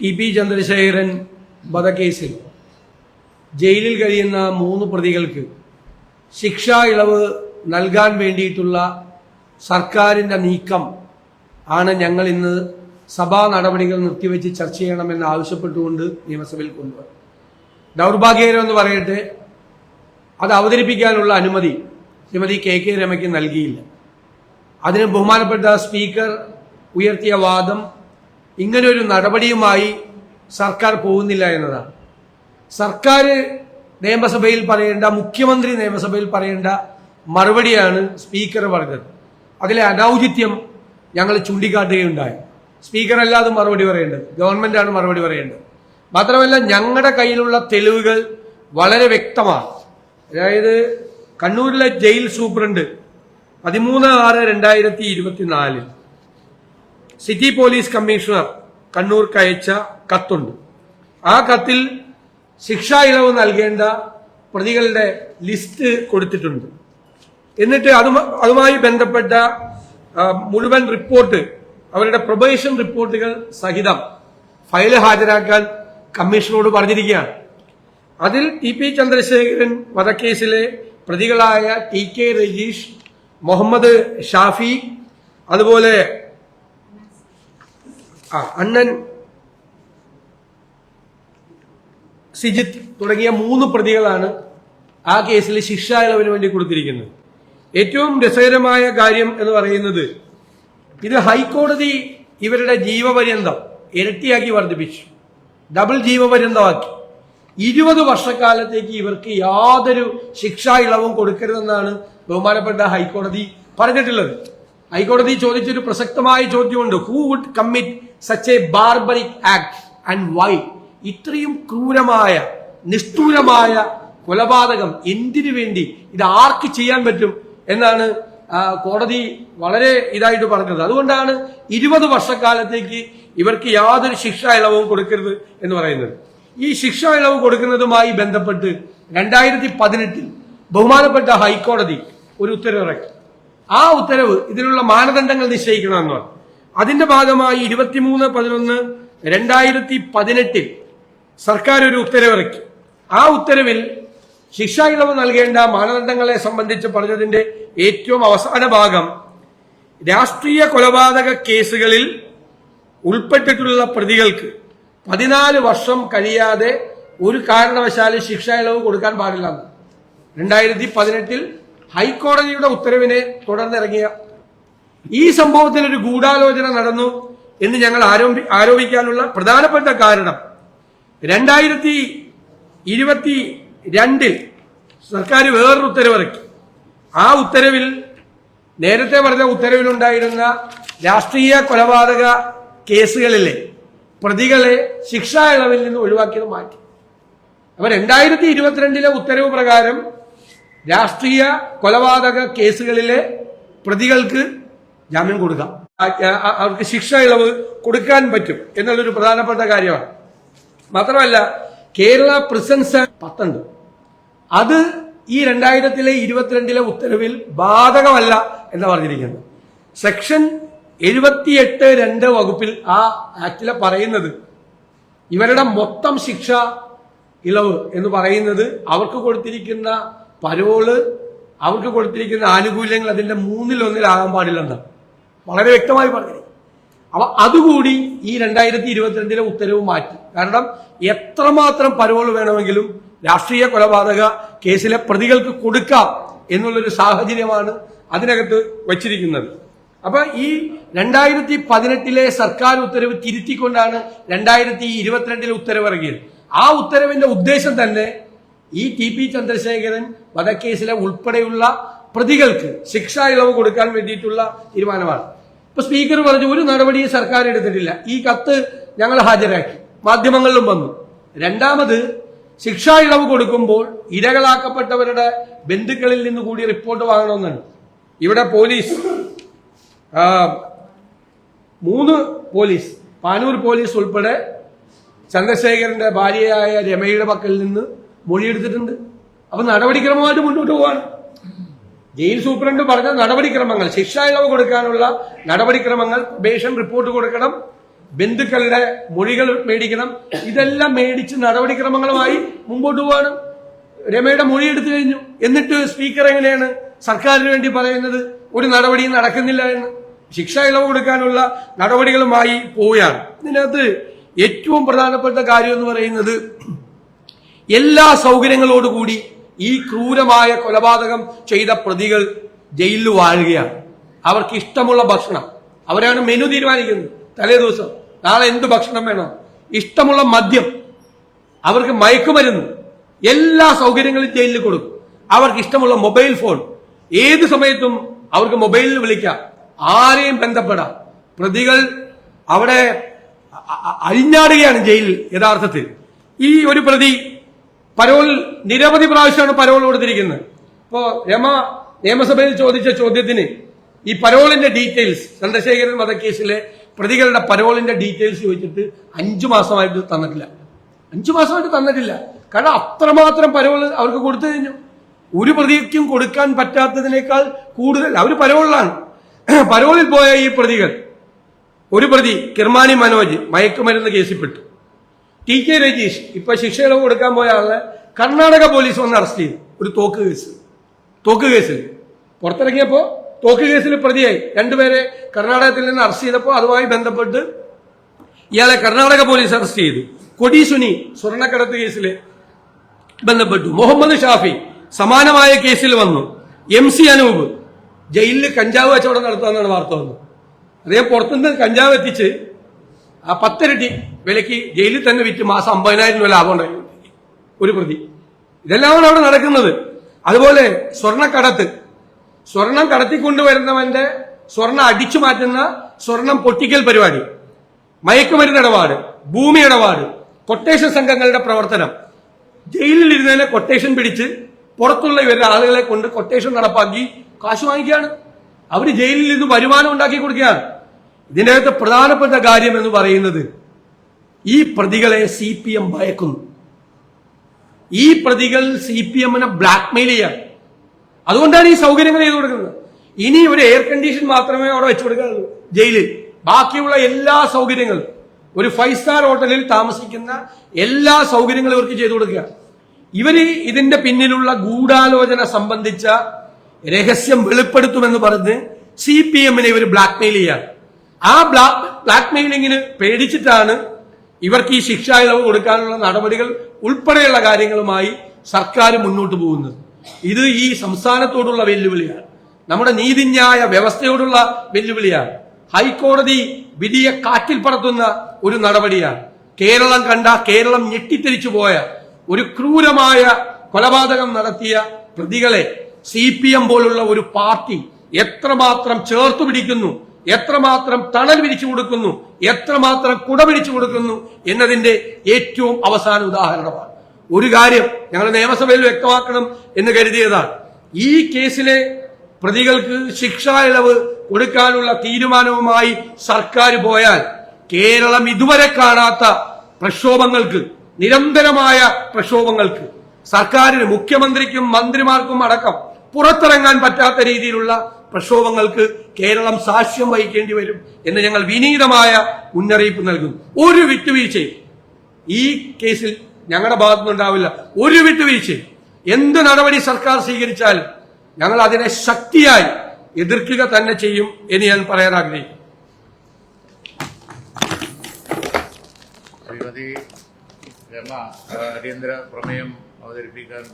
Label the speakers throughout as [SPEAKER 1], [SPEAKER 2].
[SPEAKER 1] T P Chandrasekharan വധക്കേസിൽ ജയിലിൽ കഴിയുന്ന മൂന്ന് പ്രതികൾക്ക് ശിക്ഷാ ഇളവ് നൽകാൻ വേണ്ടിയിട്ടുള്ള സർക്കാരിന്റെ നീക്കം ആണ് ഞങ്ങൾ ഇന്ന് സഭാ നടപടികൾ നിർത്തിവെച്ച് ചർച്ച ചെയ്യണമെന്ന് ആവശ്യപ്പെട്ടുകൊണ്ട് നിയമസഭയിൽ കൊണ്ടുവരും ദൗർഭാഗ്യകരം എന്ന് പറയട്ടെ അത് അവതരിപ്പിക്കാനുള്ള അനുമതി ശ്രീമതി കെ കെ രമയ്ക്ക് നൽകിയില്ല. അതിന് ബഹുമാനപ്പെട്ട സ്പീക്കർ ഉയർത്തിയ വാദം ഇങ്ങനൊരു നടപടിയുമായി സർക്കാർ പോകുന്നില്ല എന്നതാണ്. സർക്കാർ നിയമസഭയിൽ പറയേണ്ട മുഖ്യമന്ത്രി നിയമസഭയിൽ പറയേണ്ട മറുപടിയാണ് സ്പീക്കർ പറഞ്ഞത്. അതിലെ അനൗചിത്യം ഞങ്ങൾ ചൂണ്ടിക്കാട്ടുകയുണ്ടായി. സ്പീക്കർ അല്ലാതെ മറുപടി പറയേണ്ടത്. ഗവൺമെന്റാണ് മറുപടി പറയേണ്ടത്. മാത്രമല്ല ഞങ്ങളുടെ കയ്യിലുള്ള തെളിവുകൾ വളരെ വ്യക്തമാണ്. അതായത് കണ്ണൂരിലെ ജയിൽ സൂപ്രണ്ട് പതിമൂന്ന് ആറ് രണ്ടായിരത്തി ഇരുപത്തിനാലിൽ സിറ്റി പോലീസ് കമ്മീഷണർ കണ്ണൂർക്ക് അയച്ച കത്തുണ്ട്. ആ കത്തിൽ ശിക്ഷാ ഇളവ് നൽകേണ്ട പ്രതികളുടെ ലിസ്റ്റ് കൊടുത്തിട്ടുണ്ട്. എന്നിട്ട് അതുമായി ബന്ധപ്പെട്ട മുഴുവൻ റിപ്പോർട്ട് അവരുടെ പ്രൊബേഷൻ റിപ്പോർട്ടുകൾ സഹിതം ഫയൽ ഹാജരാക്കാൻ കമ്മീഷനോട് പറഞ്ഞിരിക്കുകയാണ്. അതിൽ ടി പി ചന്ദ്രശേഖരൻ വധക്കേസിലെ പ്രതികളായ ടി കെ രജീഷ് മുഹമ്മദ് ഷാഫി അതുപോലെ ആ, അണ്ണൻ സിജിത്ത് തുടങ്ങിയ മൂന്ന് പ്രതികളാണ് ആ കേസിൽ ശിക്ഷ ഇളവിന് വേണ്ടി കൊടുത്തിരിക്കുന്നത്. ഏറ്റവും രസകരമായ കാര്യം എന്ന് പറയുന്നത് ഇത് ഹൈക്കോടതി ഇവരുടെ ജീവപര്യന്തം ഇരട്ടിയാക്കി വർദ്ധിപ്പിച്ചു. ഡബിൾ ജീവപര്യന്തമാക്കി. ഇരുപത് വർഷക്കാലത്തേക്ക് ഇവർക്ക് യാതൊരു ശിക്ഷാ ഇളവും കൊടുക്കരുതെന്നാണ് ബഹുമാനപ്പെട്ട ഹൈക്കോടതി പറഞ്ഞിട്ടുള്ളത്. ഹൈക്കോടതി ചോദിച്ചൊരു പ്രസക്തമായ ചോദ്യമുണ്ട്. Who would commit such a barbaric act and why ഇത്രയും ക്രൂരമായ നിഷ്ഠൂരമായ കൊലപാതകം എന്തിനു വേണ്ടി? ഇത് ആർക്ക് ചെയ്യാൻ പറ്റും എന്നാണ് കോടതി വളരെ ഇതായിട്ട് പറഞ്ഞത്. അതുകൊണ്ടാണ് ഇരുപത് വർഷക്കാലത്തേക്ക് ഇവർക്ക് യാതൊരു ശിക്ഷ ഇളവും കൊടുക്കരുത് എന്ന് പറയുന്നത്. ഈ ശിക്ഷ ഇളവ് കൊടുക്കുന്നതുമായി ബന്ധപ്പെട്ട് രണ്ടായിരത്തി പതിനെട്ടിൽ ബഹുമാനപ്പെട്ട ഹൈക്കോടതി ഒരു ഉത്തരവിറക്കി. ആ ഉത്തരവ് ഇതിനുള്ള മാനദണ്ഡങ്ങൾ നിശ്ചയിക്കണമെന്നാണ് അതിന്റെ ഭാഗമായി ഇരുപത്തിമൂന്ന് പതിനൊന്ന് രണ്ടായിരത്തി പതിനെട്ടിൽ സർക്കാർ ഒരു ഉത്തരവിറക്കി. ആ ഉത്തരവിൽ ശിക്ഷാ ഇളവ് നൽകേണ്ട മാനദണ്ഡങ്ങളെ സംബന്ധിച്ച് പറഞ്ഞതിന്റെ ഏറ്റവും അവസാന ഭാഗം രാഷ്ട്രീയ കൊലപാതക കേസുകളിൽ ഉൾപ്പെട്ടിട്ടുള്ള പ്രതികൾക്ക് പതിനാല് വർഷം കഴിയാതെ ഒരു കാരണവശാലും ശിക്ഷാ ഇളവ് കൊടുക്കാൻ പാടില്ല രണ്ടായിരത്തി പതിനെട്ടിൽ ഹൈക്കോടതിയുടെ ഉത്തരവിനെ തുടർന്നിറങ്ങിയ ഈ സംഭവത്തിൽ ഒരു ഗൂഢാലോചന നടന്നു എന്ന് ഞങ്ങൾ ആരോപി ആരോപിക്കാനുള്ള പ്രധാനപ്പെട്ട കാരണം രണ്ടായിരത്തി ഇരുപത്തി രണ്ടിൽ സർക്കാർ വേറൊരു ഉത്തരവിറക്കി. ആ ഉത്തരവിൽ നേരത്തെ പറഞ്ഞ ഉത്തരവിലുണ്ടായിരുന്ന രാഷ്ട്രീയ കൊലപാതക കേസുകളിലെ പ്രതികളെ ശിക്ഷാ ഇളവിൽ നിന്ന് ഒഴിവാക്കിയത് മാറ്റി. അപ്പൊ രണ്ടായിരത്തി ഇരുപത്തിരണ്ടിലെ ഉത്തരവ് പ്രകാരം രാഷ്ട്രീയ കൊലപാതക കേസുകളിലെ പ്രതികൾക്ക് ജാമ്യം കൊടുക്കാം. അവർക്ക് ശിക്ഷ ഇളവ് കൊടുക്കാൻ പറ്റും എന്നുള്ളൊരു പ്രധാനപ്പെട്ട കാര്യമാണ്. മാത്രമല്ല കേരള പ്രിസൻസ് പത്തുണ്ട്. അത് ഈ രണ്ടായിരത്തിലെ ഇരുപത്തിരണ്ടിലെ ഉത്തരവിൽ ബാധകമല്ല എന്ന് പറഞ്ഞിരിക്കുന്നത് സെക്ഷൻ എഴുപത്തിയെട്ട് രണ്ട് വകുപ്പിൽ ആ ആക്ടിലെ പറയുന്നത് ഇവരുടെ മൊത്തം ശിക്ഷ ഇളവ് എന്ന് പറയുന്നത് അവർക്ക് കൊടുത്തിരിക്കുന്ന പരോൾ അവർക്ക് കൊടുത്തിരിക്കുന്ന ആനുകൂല്യങ്ങൾ അതിന്റെ മൂന്നിലൊന്നിലാകാൻ പാടില്ലെന്നാണ് വളരെ വ്യക്തമായി പറഞ്ഞു അപ്പൊ അതുകൂടി ഈ രണ്ടായിരത്തി ഇരുപത്തിരണ്ടിലെ ഉത്തരവ് മാറ്റി. കാരണം എത്രമാത്രം പരോൾ വേണമെങ്കിലും രാഷ്ട്രീയ കൊലപാതക കേസിലെ പ്രതികൾക്ക് കൊടുക്കാം എന്നുള്ളൊരു സാഹചര്യമാണ് അതിനകത്ത് വച്ചിരിക്കുന്നത്. അപ്പൊ ഈ രണ്ടായിരത്തി പതിനെട്ടിലെ സർക്കാർ ഉത്തരവ് തിരുത്തിക്കൊണ്ടാണ് രണ്ടായിരത്തി ഇരുപത്തിരണ്ടിലെ ഉത്തരവിറങ്ങിയത് ആ ഉത്തരവിന്റെ ഉദ്ദേശം തന്നെ ഈ ടി പി ചന്ദ്രശേഖരൻ വധക്കേസിലെ ഉൾപ്പെടെയുള്ള പ്രതികൾക്ക് ശിക്ഷ ഇളവ് കൊടുക്കാൻ വേണ്ടിയിട്ടുള്ള തീരുമാനമാണ്. ഇപ്പൊ സ്പീക്കർ പറഞ്ഞു ഒരു നടപടിയും സർക്കാർ എടുത്തിട്ടില്ല. ഈ കത്ത് ഞങ്ങൾ ഹാജരാക്കി. മാധ്യമങ്ങളിലും വന്നു. രണ്ടാമത് ശിക്ഷാ ഇളവ് കൊടുക്കുമ്പോൾ ഇരകളാക്കപ്പെട്ടവരുടെ ബന്ധുക്കളിൽ നിന്ന് കൂടി റിപ്പോർട്ട് വാങ്ങണമെന്നാണ്. ഇവിടെ പോലീസ് മൂന്ന് പോലീസ് പാനൂർ പോലീസ് ഉൾപ്പെടെ ചന്ദ്രശേഖരന്റെ ഭാര്യയായ രമയുടെ പക്കൽ നിന്ന് മൊഴിയെടുത്തിട്ടുണ്ട്. അപ്പൊ നടപടിക്രമമായിട്ട് മുന്നോട്ട് പോവാണ്. ജയിൽ സൂപ്രണ്ട് പറഞ്ഞ നടപടിക്രമങ്ങൾ ശിക്ഷ ഇളവ് കൊടുക്കാനുള്ള നടപടിക്രമങ്ങൾ പ്രൊബേഷൻ റിപ്പോർട്ട് കൊടുക്കണം ബന്ധുക്കളുടെ മൊഴികൾ മേടിക്കണം ഇതെല്ലാം മേടിച്ച് നടപടിക്രമങ്ങളുമായി മുമ്പോട്ട് പോവാണ്. രമയുടെ മൊഴി എടുത്തു കഴിഞ്ഞു. എന്നിട്ട് സ്പീക്കർ എങ്ങനെയാണ് സർക്കാരിന് വേണ്ടി പറയുന്നത്? ഒരു നടപടിയും നടക്കുന്നില്ല എന്ന്. ശിക്ഷ ഇളവ് കൊടുക്കാനുള്ള നടപടികളുമായി പോവുകയാണ്. ഇതിനകത്ത് ഏറ്റവും പ്രധാനപ്പെട്ട കാര്യം എന്ന് പറയുന്നത് എല്ലാ സൗകര്യങ്ങളോടുകൂടി ഈ ക്രൂരമായ കൊലപാതകം ചെയ്ത പ്രതികൾ ജയിലിൽ വാഴുകയാണ്. അവർക്ക് ഇഷ്ടമുള്ള ഭക്ഷണം. അവരാണ് മെനു തീരുമാനിക്കുന്നത്. തലേ ദിവസം നാളെ എന്ത് ഭക്ഷണം വേണം? ഇഷ്ടമുള്ള മദ്യം. അവർക്ക് മയക്കുമരുന്ന് എല്ലാ സൗകര്യങ്ങളും ജയിലിൽ കൊടുക്കും. അവർക്ക് ഇഷ്ടമുള്ള മൊബൈൽ ഫോൺ. ഏത് സമയത്തും അവർക്ക് മൊബൈലിൽ വിളിക്കാം. ആരെയും ബന്ധപ്പെടാം. പ്രതികൾ അവിടെ അഴിഞ്ഞാടുകയാണ് ജയിലിൽ യഥാർത്ഥത്തിൽ. ഈ ഒരു പ്രതി പരോൾ നിരവധി പ്രാവശ്യമാണ് പരോൾ കൊടുത്തിരിക്കുന്നത്. ഇപ്പോ രമ നിയമസഭയിൽ ചോദിച്ച ചോദ്യത്തിന് ഈ പരോളിന്റെ ഡീറ്റെയിൽസ് ചന്ദ്രശേഖരൻ വധക്കേസിലെ പ്രതികളുടെ പരോളിന്റെ ഡീറ്റെയിൽസ് ചോദിച്ചിട്ട് അഞ്ചു മാസമായിട്ട് തന്നിട്ടില്ല. അഞ്ചു മാസമായിട്ട് തന്നിട്ടില്ല. കാരണം അത്രമാത്രം പരോൾ അവർക്ക് കൊടുത്തു കഴിഞ്ഞു. ഒരു പ്രതിക്കും കൊടുക്കാൻ പറ്റാത്തതിനേക്കാൾ കൂടുതൽ അവർ പരോളിലാണ്. പരോളിൽ പോയ ഈ പ്രതികൾ ഒരു പ്രതി കിർമാനി മനോജ് മയക്കുമരുന്ന് കേസിൽപ്പെട്ടു ടി കെ രജീഷ് ഇപ്പൊ ശിക്ഷ ഇളവ് കൊടുക്കാൻ പോയ ആളെ കർണാടക പോലീസ് വന്ന് അറസ്റ്റ് ചെയ്തു. ഒരു തോക്ക് കേസ്. തോക്ക് കേസിൽ. പുറത്തിറങ്ങിയപ്പോ തോക്ക് കേസിൽ പ്രതിയായി. രണ്ടുപേരെ കർണാടകത്തിൽ നിന്ന് അറസ്റ്റ് ചെയ്തപ്പോൾ അതുമായി ബന്ധപ്പെട്ട് ഇയാളെ കർണാടക പോലീസ് അറസ്റ്റ് ചെയ്തു. കൊടി സുനി സ്വർണക്കടത്ത് കേസിൽ ബന്ധപ്പെട്ടു. മുഹമ്മദ് ഷാഫി സമാനമായ കേസിൽ വന്നു. എം സി അനൂപ് ജയിലിൽ കഞ്ചാവ് കച്ചവടം നടത്താമെന്നാണ് വാർത്ത വന്നത്. അദ്ദേഹം പുറത്തുനിന്ന് കഞ്ചാവ് എത്തിച്ച് ആ പത്തിരട്ടി വിലയ്ക്ക് ജയിലിൽ തന്നെ വിറ്റ് മാസം അമ്പതിനായിരം രൂപ ലാഭം ഉണ്ടായി. ഒരു പ്രതി. ഇതെല്ലാമാണ് അവിടെ നടക്കുന്നത്. അതുപോലെ സ്വർണക്കടത്ത്. സ്വർണം കടത്തിക്കൊണ്ടുവരുന്നവന്റെ സ്വർണം അടിച്ചു മാറ്റുന്ന സ്വർണം പൊട്ടിക്കൽ പരിപാടി. മയക്കുമരുന്ന് ഇടപാട് ഭൂമി ഇടപാട് കൊട്ടേഷൻ സംഘങ്ങളുടെ പ്രവർത്തനം. ജയിലിൽ ഇരുന്നതിനെ കൊട്ടേഷൻ പിടിച്ച് പുറത്തുള്ള ഇവരുടെ ആളുകളെ കൊണ്ട് കൊട്ടേഷൻ നടപ്പാക്കി കാശ് വാങ്ങിക്കുകയാണ്. അവർ ജയിലിൽ നിന്ന് വരുമാനം ഉണ്ടാക്കി കൊടുക്കുകയാണ്. ഇതിന്റെ അകത്ത് പ്രധാനപ്പെട്ട കാര്യം എന്ന് പറയുന്നത് ഈ പ്രതികളെ സി പി എം ഭയക്കുന്നു. ഈ പ്രതികൾ സി പി എമ്മിനെ ബ്ലാക്ക്മെയിൽ ചെയ്യാൻ അതുകൊണ്ടാണ് ഈ സൗകര്യങ്ങൾ ചെയ്തു കൊടുക്കുന്നത്. ഇനി ഒരു എയർ കണ്ടീഷൻ മാത്രമേ അവിടെ വെച്ചു കൊടുക്കാറുള്ളൂ ജയിലിൽ. ബാക്കിയുള്ള എല്ലാ സൗകര്യങ്ങളും. ഒരു ഫൈവ് സ്റ്റാർ ഹോട്ടലിൽ താമസിക്കുന്ന എല്ലാ സൗകര്യങ്ങളും ഇവർക്ക് ചെയ്തു കൊടുക്കുക ഇവർ ഇതിന്റെ പിന്നിലുള്ള ഗൂഢാലോചന സംബന്ധിച്ച രഹസ്യം വെളിപ്പെടുത്തുമെന്ന് പറഞ്ഞ് സി പി എമ്മിനെ ഇവർ ബ്ലാക്ക്മെയിൽ ചെയ്യാൻ ആ ബ്ലാ ബ്ലാക്ക് മെയിലിങ്ങിന് പേടിച്ചിട്ടാണ് ഇവർക്ക് ഈ ശിക്ഷാ ഇളവ് കൊടുക്കാനുള്ള നടപടികൾ ഉൾപ്പെടെയുള്ള കാര്യങ്ങളുമായി സർക്കാർ മുന്നോട്ട് പോകുന്നത്. ഇത് ഈ സംസ്ഥാനത്തോടുള്ള വെല്ലുവിളിയാണ്. നമ്മുടെ നീതിന്യായ വ്യവസ്ഥയോടുള്ള വെല്ലുവിളിയാണ്. ഹൈക്കോടതി വിധിയെ കാറ്റിൽ പറത്തുന്ന ഒരു നടപടിയാണ്. കേരളം കണ്ട കേരളം ഞെട്ടിത്തിരിച്ചു പോയ ഒരു ക്രൂരമായ കൊലപാതകം നടത്തിയ പ്രതികളെ സി പി എം പോലുള്ള ഒരു പാർട്ടി എത്രമാത്രം ചേർത്തു പിടിക്കുന്നു എത്രമാത്രം തണൽ വിരിച്ചു കൊടുക്കുന്നു എത്രമാത്രം കുട പിടിച്ചു കൊടുക്കുന്നു എന്നതിന്റെ ഏറ്റവും അവസാന ഉദാഹരണമാണ്. ഒരു കാര്യം ഞങ്ങൾ നിയമസഭയിൽ വ്യക്തമാക്കണം എന്ന് കരുതിയതാണ്. ഈ കേസിലെ പ്രതികൾക്ക് ശിക്ഷാ ഇളവ് കൊടുക്കാനുള്ള തീരുമാനവുമായി സർക്കാർ പോയാൽ കേരളം ഇതുവരെ കാണാത്ത പ്രക്ഷോഭങ്ങൾക്ക് നിരന്തരമായ പ്രക്ഷോഭങ്ങൾക്ക് സർക്കാരിന് മുഖ്യമന്ത്രിക്കും മന്ത്രിമാർക്കും അടക്കം പുറത്തിറങ്ങാൻ പറ്റാത്ത രീതിയിലുള്ള പ്രക്ഷോഭങ്ങൾക്ക് കേരളം സാക്ഷ്യം വഹിക്കേണ്ടി വരും എന്ന് ഞങ്ങൾ വിനീതമായ മുന്നറിയിപ്പ് നൽകുന്നു. ഒരു വിട്ടുവീഴ്ചയും ഈ കേസിൽ ഞങ്ങളുടെ ഭാഗത്തുനിന്നുണ്ടാവില്ല ഒരു വിട്ടുവീഴ്ചയും. എന്ത് നടപടി സർക്കാർ സ്വീകരിച്ചാലും ഞങ്ങൾ അതിനെ ശക്തിയായി എതിർക്കുക തന്നെ ചെയ്യും എന്ന് ഞാൻ പറയാൻ ആഗ്രഹിക്കുന്നു.
[SPEAKER 2] രമ അടിയന്തര പ്രമേയം അവതരിപ്പിക്കാൻ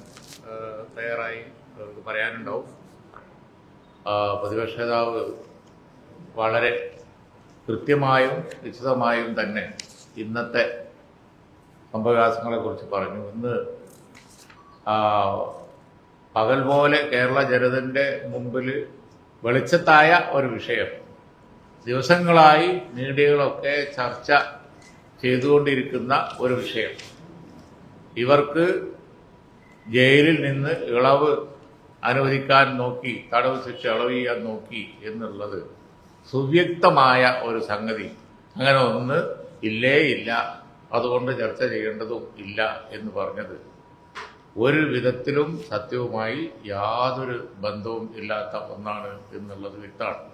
[SPEAKER 2] തയ്യാറായി പറയാനുണ്ടാവും. പ്രതിപക്ഷ നേതാവ് വളരെ കൃത്യമായും വിശദമായും തന്നെ ഇന്നത്തെ സംഭവവികാസങ്ങളെക്കുറിച്ച് പറഞ്ഞു. ഇന്ന് പകൽ പോലെ കേരള ജനതന്റെ മുമ്പിൽ വെളിച്ചത്തായ ഒരു വിഷയം. ദിവസങ്ങളായി മീഡിയകളൊക്കെ ചർച്ച ചെയ്തുകൊണ്ടിരിക്കുന്ന ഒരു വിഷയം. ഇവർക്ക് ജയിലിൽ നിന്ന് ഇളവ് അനുവദിക്കാൻ നോക്കി തടവ് ശിക്ഷ ഇളവ് ചെയ്യാൻ നോക്കി എന്നുള്ളത് സുവ്യക്തമായ ഒരു സംഗതി. അങ്ങനെ ഒന്ന് ഇല്ലേ ഇല്ല അതുകൊണ്ട് ചർച്ച ചെയ്യേണ്ടതും ഇല്ല എന്ന് പറഞ്ഞത് ഒരു വിധത്തിലും സത്യവുമായി യാതൊരു ബന്ധവും ഇല്ലാത്ത ഒന്നാണ് എന്നുള്ളത് വ്യക്തമാണ്.